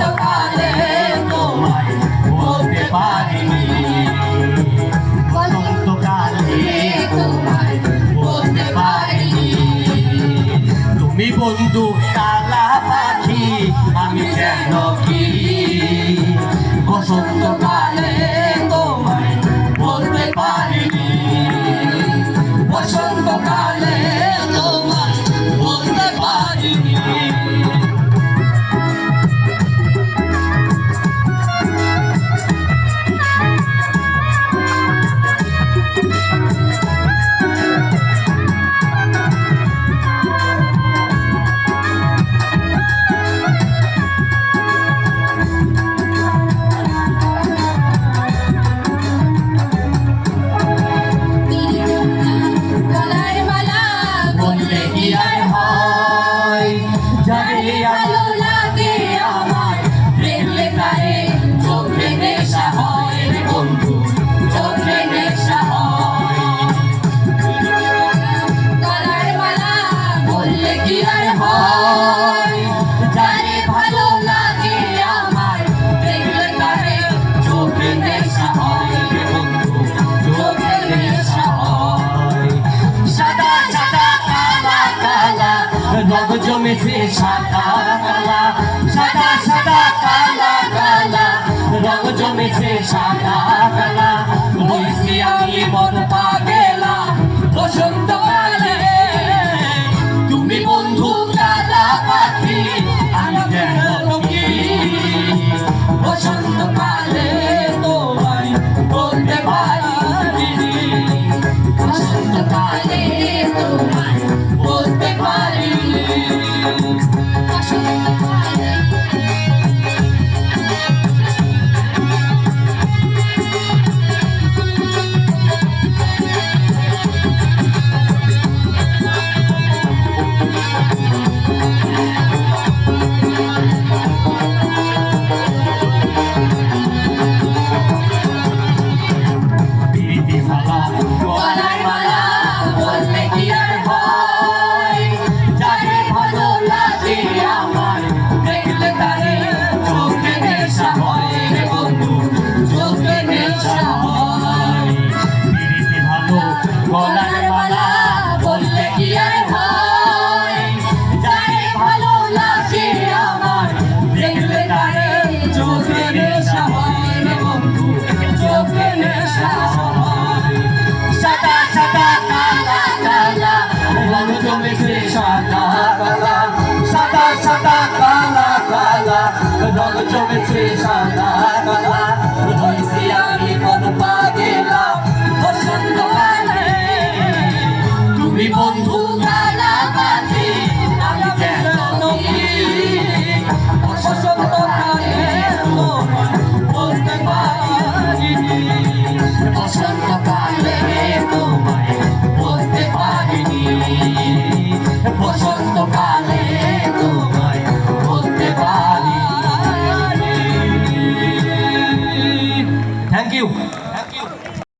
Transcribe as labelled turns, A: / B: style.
A: অন্ধকারে তোমায় বলতে পারিনি অন্ধকারে তোমায় বলতে পারিনি
B: তুমি বন্ধু তালা পাখি, আমি যেন কি?
A: বসন্তকাল সব জমেছে সাদা কালা, সাদা সাদা কালা কালা। রং জমেছে সাদা কালা। বলছি আমি মন রং জমেছে সাদা গলা। বুঝেছি আমি মন পা